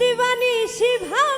দিবানী শিভা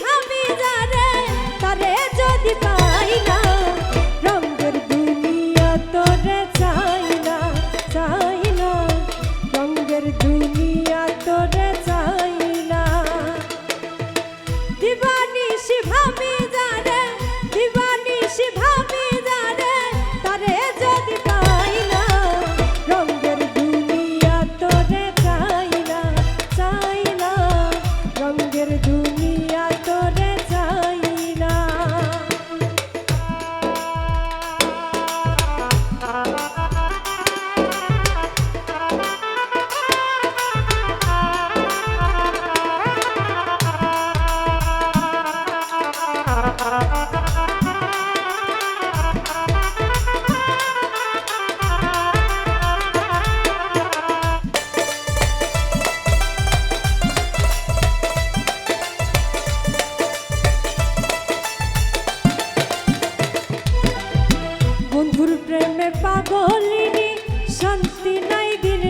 ভাবি যা প্রেমে পাগলিনী শান্তি নাই দিন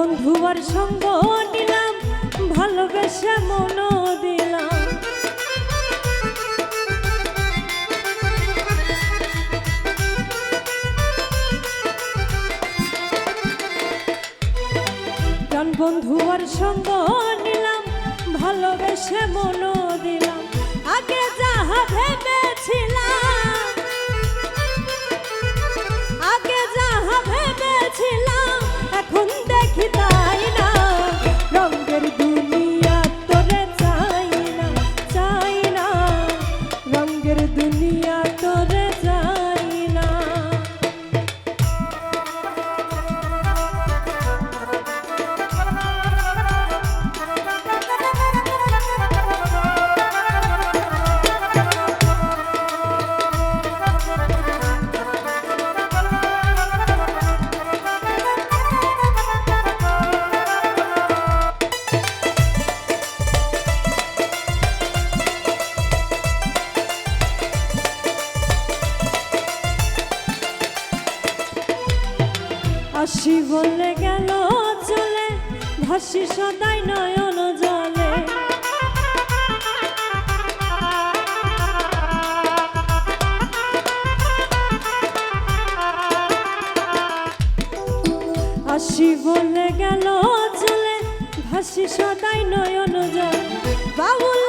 বন্ধুবার সঙ্গ নিলাম ভালোবেসে মন দিলাম। বন্ধুবার সঙ্গ নিলাম ভালোবেসে মনো হাসি বলে গেল চলে, ভাসি সদাই নয়ন জলে। হাসি বলে গেল চলে, ভাসি সদাই নয়ন জলে। বাবুল